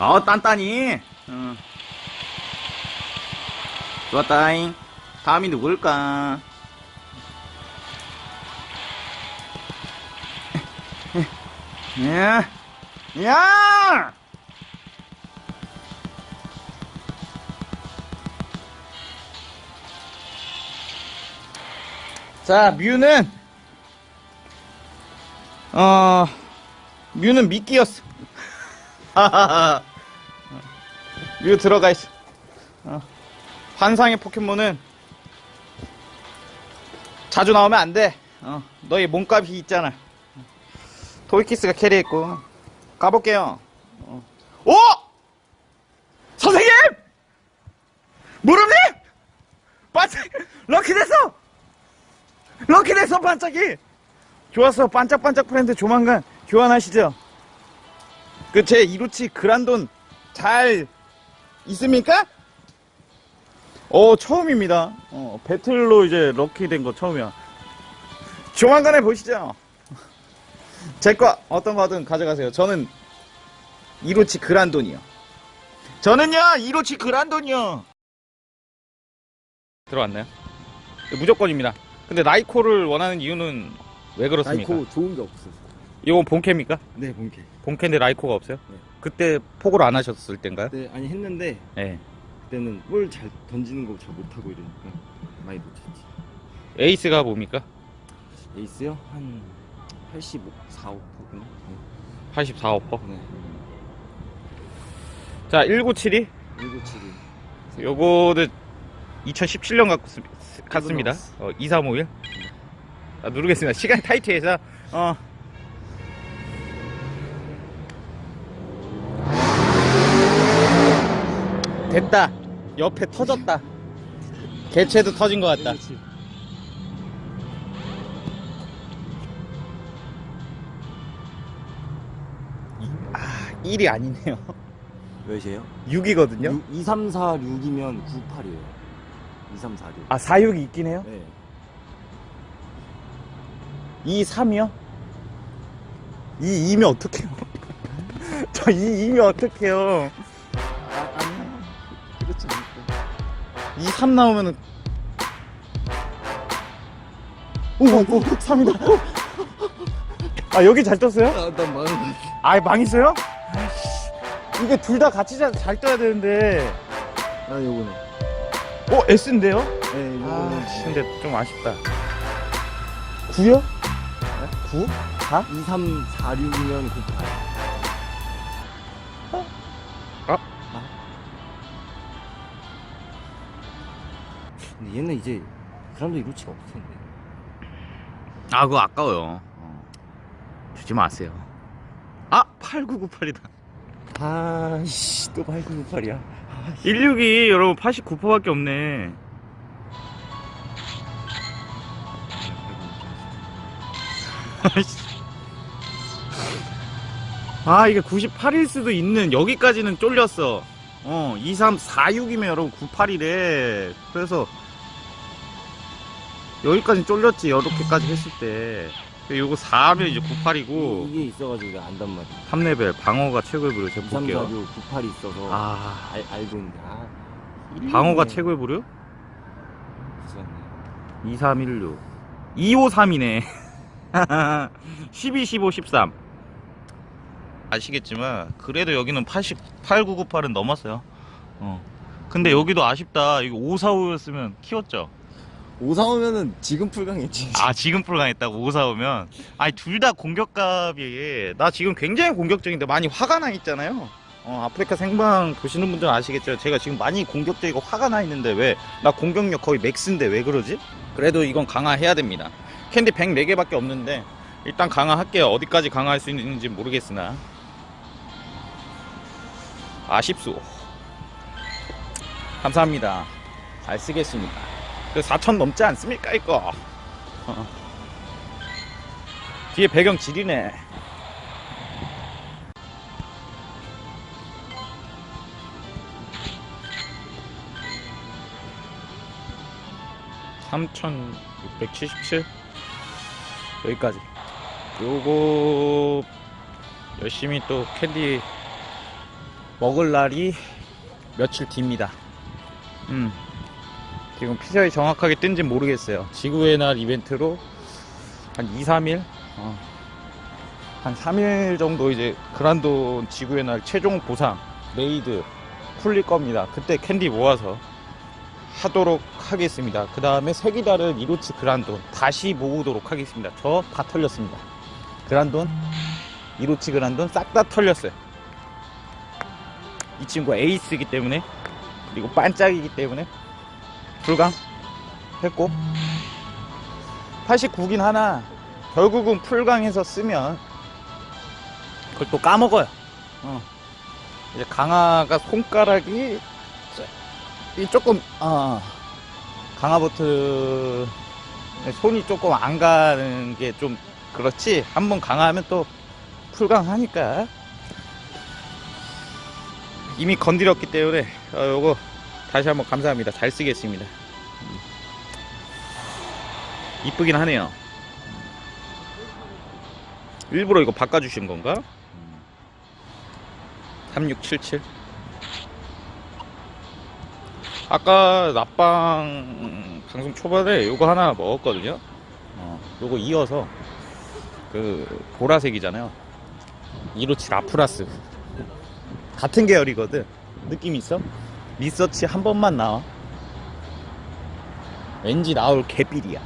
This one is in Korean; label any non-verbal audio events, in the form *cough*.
어, 딴딴이. 어. 좋았다잉. 다음이 누굴까? *laughs* 야! 야! 자, 뮤는, 어, 뮤는 미끼였어. *laughs* 뮤 들어가 있어. 어. 환상의 포켓몬은 자주 나오면 안 돼. 어, 너의 몸값이 있잖아. 토이키스가 캐리했고. 가볼게요. 어. 오! 선생님! 무릎님! 반짝, 럭키 됐어! 럭키 됐어, 반짝이! 좋았어, 반짝반짝 프렌드 조만간 교환하시죠. 그 제 이로치 그란돈 잘 있습니까? 어 처음입니다. 어 배틀로 이제 럭키 된 거 처음이야. 조만간에 보시죠. 제 거 어떤 거든 가져가세요. 저는 이로치 그란돈이요. 저는요 이로치 그란돈이요. 들어왔나요? 무조건입니다. 근데 나이코를 원하는 이유는 왜 그렇습니까? 나이코 좋은 게 없어. 이건 본캐입니까? 네, 본캐. 본캐인데 라이코가 없어요? 네. 그때 포고를 안 하셨을 때인가요? 네, 아니 했는데 네. 그때는 볼 잘 던지는 거 잘 못하고 이러니까 많이 놓쳤지. 에이스가 뭡니까? 에이스요? 한 85, 4, 5%구나. 84호퍼. 네. 자, 1972. 1972. 요거는 2017년 같, 같습니다. 나왔어. 어, 2351. 아, 누르겠습니다. 시간이 타이트해서, 어. 됐다. 옆에 터졌다. 개체도 터진 것 같다. 그렇지. 아, 1이 아니네요. 몇이에요? 6이거든요. 2, 3, 4, 6이면 98이에요. 2, 3, 4, 6. 아, 46이 있긴 해요? 네. 2, 3이요? 2, 2면 어떡해요? *laughs* 저 2, 2면 어떡해요? 2, 나오면은 오, 오, 오 3이다. 아, 여기 잘 떴어요? 아, 난 망한 거 같아. 아, 망했어요? 이게 둘 다 같이 잘, 잘 떠야 되는데. 아, 요거는. 어, S인데요? 네, 요거는. 아, 근데 좀 아쉽다. 9요? 네? 9? 4? 2, 3, 4, 6이면 9, 8. 이제 그람도 이루치가 없을 텐데. 아, 그거 아까워요. 어. 주지 마세요. 아, 8998이다. 아씨, 또 8998이야. 162 여러분 89%밖에 없네. 아 이게 98일 수도 있는 여기까지는 쫄렸어. 어 2346이면 여러분 98이래. 그래서 여기까지 쫄렸지 이렇게까지 했을 때. 요거 4하면 이제 98이고 이게 있어가지고 내가 안단 말이야. 3레벨 방어가 최고의 부류 2, 제가 3, 4, 볼게요. 6, 98이 있어서 아 알, 알고 있는데. 아, 방어가 1, 최고의 부류? 2, 2316 253이네 12 15 13 아시겠지만 그래도 여기는 80 8998은 넘었어요 어. 근데 여기도 아쉽다 이거 545였으면 키웠죠 5, 4 오면은 지금 풀강했지. 아 지금 풀강했다고? 545면? 아니 둘 다 공격값이 나 지금 굉장히 공격적인데 많이 화가 나 있잖아요. 어, 아프리카 생방 보시는 분들은 아시겠죠 제가 지금 많이 공격적이고 화가 나 있는데 왜? 나 공격력 거의 맥스인데 왜 그러지? 그래도 이건 강화해야 됩니다. 캔디 104개밖에 없는데 일단 강화할게요. 어디까지 강화할 수 있는지 모르겠으나. 아쉽소. 감사합니다. 잘 쓰겠습니다. 그 4천 넘지 않습니까 이거 어. 뒤에 배경 지리네 (3677) 여기까지 요거 열심히 또 캔디 먹을 날이 며칠 뒤입니다. 음. 지금 피셜이 정확하게 뜬지 모르겠어요. 지구의 날 이벤트로 한 2, 3일? 어. 한 3일 정도 이제 그란돈 지구의 날 최종 보상, 레이드 풀릴 겁니다. 그때 캔디 모아서 하도록 하겠습니다. 그 다음에 색이 다른 이로치 그란돈 다시 모으도록 하겠습니다. 저 다 털렸습니다. 그란돈, 이로치 그란돈 싹 다 털렸어요. 이 친구가 에이스이기 때문에 그리고 반짝이기 때문에 불강 했고? 89긴 하나. 결국은 풀강해서 쓰면 그걸 또 까먹어요. 어. 이제 강화가 손가락이 이 조금 어, 강화버튼 손이 조금 안 가는 게 좀 그렇지? 한번 강화하면 또 풀강하니까. 이미 건드렸기 때문에 어, 요거 다시 한번 감사합니다. 잘 쓰겠습니다. 음. 이쁘긴 하네요. 일부러 이거 바꿔주신 건가? 3677 아까 낮방 방송 초반에 요거 하나 먹었거든요. 어, 요거 이어서 그 보라색이잖아요. 157 아프라스. 같은 계열이거든. 느낌 있어? 리서치 한 번만 나와. 왠지 나올 개삘이야